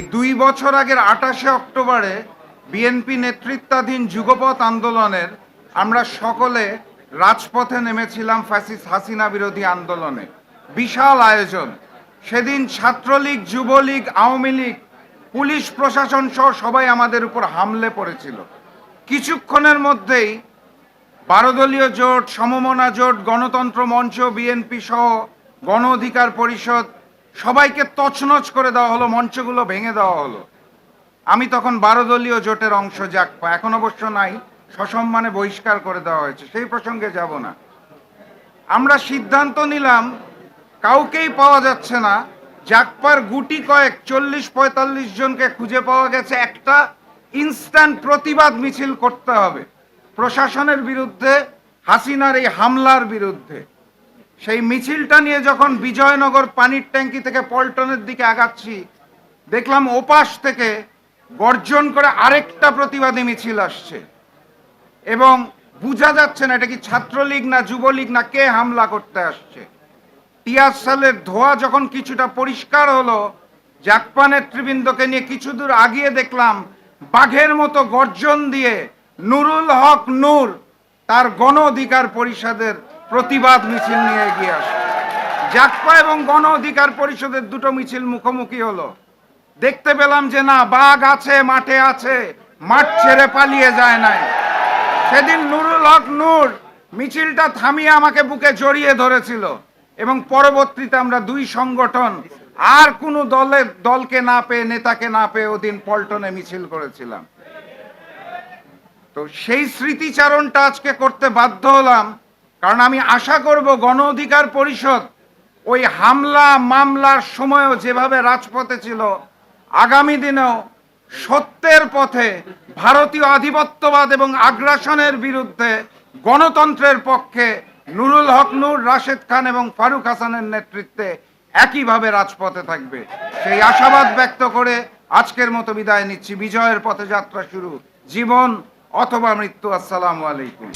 এই দুই বছর আগের আঠাশে অক্টোবরে বিএনপি নেতৃত্বাধীন যুগপথ আন্দোলনের আমরা সকলে রাজপথে নেমেছিলাম ফ্যাসিস হাসিনা বিরোধী আন্দোলনে। বিশাল আয়োজন। সেদিন ছাত্রলীগ, যুবলীগ, আওয়ামী লীগ, পুলিশ, প্রশাসন সহ সবাই আমাদের উপর হামলে পড়েছিল। কিছুক্ষণের মধ্যেই বারো দলীয় জোট, সমমনা জোট, গণতন্ত্র মঞ্চ, বিএনপি সহ গণ অধিকার পরিষদ সবাইকে তছনছ করে দেওয়া হলো, মঞ্চগুলো ভেঙে দেওয়া হলো। আমি তখন বারো দলীয় জোটের অংশ জাকপা এখন অবশ্য নাই, সসম্মানে বহিষ্কার করে দেওয়া হয়েছে, সেই প্রসঙ্গে যাব না। আমরা সিদ্ধান্ত নিলাম, কাউকেই পাওয়া যাচ্ছে না। জাকপার গুটি কয়েক, চল্লিশ, পঁয়তাল্লিশ জনকে খুঁজে পাওয়া গেছে। একটা ইনস্ট্যান্ট প্রতিবাদ মিছিল করতে হবে, প্রশাসনের বিরুদ্ধে, হাসিনার এই হামলার বিরুদ্ধে। সেই মিছিলটা নিয়ে যখন বিজয়নগর পানির ট্যাঙ্কি থেকে পল্টনের দিকে আগাচ্ছি, দেখলাম ওপাশ থেকে গর্জন করে আরেকটা প্রতিবাদী মিছিল আসছে। এবং বোঝা যাচ্ছে না এটা কি ছাত্রলীগ না যুবলীগ না কে হামলা করতে আসছে। টিয়ার সালের ধোয়া যখন কিছুটা পরিষ্কার হলো, জাকপা নেতৃবৃন্দকে নিয়ে কিছু দূর আগিয়ে দেখলাম বাঘের মতো গর্জন দিয়ে নুরুল হক নূর তার গণ অধিকার পরিষদের প্রতিবাদ মিছিল নিয়ে এগিয়ে আসে। জাকপা এবং গণ অধিকার পরিষদের দুটো মিছিল মুখোমুখি হলো। দেখতে পেলাম যে না, বাঘ আছে, মাঠে আছে, মাঠ ছেড়ে পালিয়ে যায় নাই। সেদিন নুরুল হক নূর মিছিলটা থামিয়ে আমাকে বুকে জড়িয়ে ধরেছিল এবং পরবর্তীতে আমরা দুই সংগঠন আর কোনো দলের, দলকে না পেয়ে, নেতাকে না পেয়ে ওদিন পল্টনে মিছিল করেছিলাম। তো সেই স্মৃতিচারণটা আজকে করতে বাধ্য হলাম, কারণ আমি আশা করব গণ অধিকার পরিষদ ওই হামলা, মামলার সময়ও যেভাবে রাজপথে ছিল, আগামী দিনেও সত্যের পথে ভারতীয় আধিপত্যবাদ এবং আগ্রাসনের বিরুদ্ধে গণতন্ত্রের পক্ষে নুরুল হক, নূর রাশেদ খান এবং ফারুক হাসানের নেতৃত্বে একইভাবে রাজপথে থাকবে। সেই আশাবাদ ব্যক্ত করে আজকের মতো বিদায় নিচ্ছি। বিজয়ের পথে যাত্রা শুরু। জীবন অথবা মৃত্যু আসসালামু আলাইকুম।